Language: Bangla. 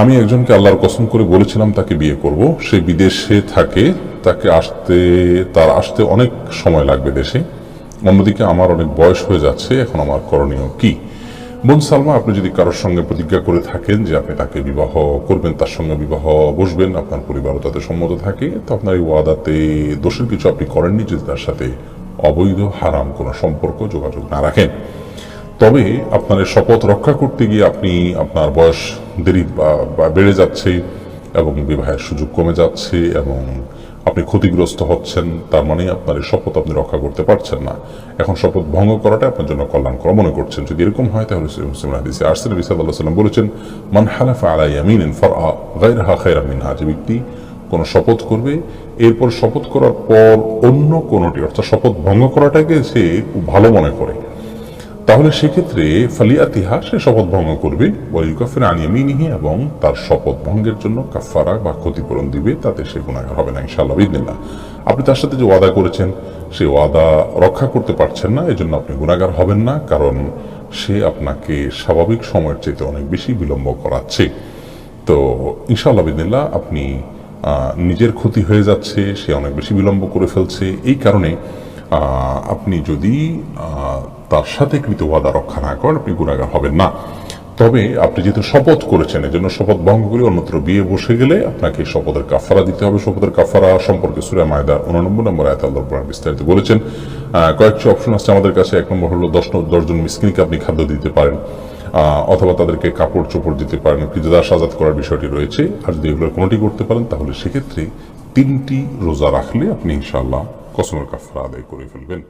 আমি একজনকে আল্লাহর কসম করে বলেছিলাম তাকে বিয়ে করব। সে বিদেশে থাকে, তাকে আসতে, তার আসতে অনেক সময় লাগবে দেশে। অন্যদিকে আমার অনেক বয়স হয়ে যাচ্ছে, এখন আমার করণীয় কি? বোন সালমা, আপনি যদি কারোর সঙ্গে প্রতিজ্ঞা করে থাকেন যে আপনি তাকে বিবাহ করবেন, তার সঙ্গে বিবাহ বসবেন, আপনার পরিবারও তাতে সম্মত থাকে, তো আপনার এই ওয়াদাতে দোষের কিছু আপনি করেননি যদি তার সাথে অবৈধ, হারাম কোনো সম্পর্ক যোগাযোগ না রাখেন। তবে আপনার শপথ রক্ষা করতে গিয়ে আপনি আপনার বয়স দেরি বেড়ে যাচ্ছে এবং বিবাহের সুযোগ কমে যাচ্ছে এবং আপনি ক্ষতিগ্রস্ত হচ্ছেন, তার মানে আপনার এই শপথ আপনি রক্ষা করতে পারছেন না। এখন শপথ ভঙ্গ করাটা আপনার জন্য কল্যাণকর মনে করছেন। যদি এরকম হয়, তাহলে মুসলিম সাল্লাম বলেছেন, মান ফারআ গায়রাহা খায়রাম মিনহা। যে ব্যক্তি কোনো শপথ করবে, এরপর শপথ করার পর অন্য কোনোটি, অর্থাৎ শপথ ভঙ্গ করাটাকে সে ভালো মনে করে। তাহলে সেক্ষেত্রে ফালিয়াতিহা সে শপথ ভঙ্গ করবে। এবং তার শপথ ভঙ্গের জন্য কাফারা বা ক্ষতিপূরণ দিবে, তাতে সে গুণাগার হবে না ইনশাআল্লাহ আপনি তার সাথে যে ওয়াদা করেছেন, সে ওয়াদা রক্ষা করতে পারছেন না, এজন্য আপনি গুণাগার হবেন না, কারণ সে আপনাকে স্বাভাবিক সময়ের চাইতে অনেক বেশি বিলম্ব করাচ্ছে। তো ইনশাআল্লাহ আপনি নিজের ক্ষতি হয়ে যাচ্ছে, সে অনেক বেশি বিলম্ব করে ফেলছে। এই কারণে আপনি যদি তার সাথে কৃত ওয়াদা রক্ষা না করেন আপনি গুণাগার হবেন না। তবে আপনি যেহেতু শপথ করেছেন, এজন্য শপথ ভঙ্গ করে অন্যত্র বিয়ে বসে গেলে আপনাকে শপথের কাফারা দিতে হবে। শপথের কাফারা সম্পর্কে সুরা মায়দার উননব্বই নম্বর আয়াত আল্লাহ বিস্তারিত বলেছেন। কয়েকটি অপশন আছে আমাদের কাছে। এক নম্বর হলো দশ দশজন মিসকিনকে আপনি খাদ্য দিতে পারেন অথবা তাদেরকে কাপড় চোপড় দিতে পারেন। কৃতদাস আজাদ করার বিষয়টি রয়েছে। আর যদি এগুলোর কোনোটি করতে পারেন, তাহলে সেক্ষেত্রে তিনটি রোজা রাখলে আপনি ইনশাআল্লাহ কসমের কাফারা আদায় করে ফেলবেন।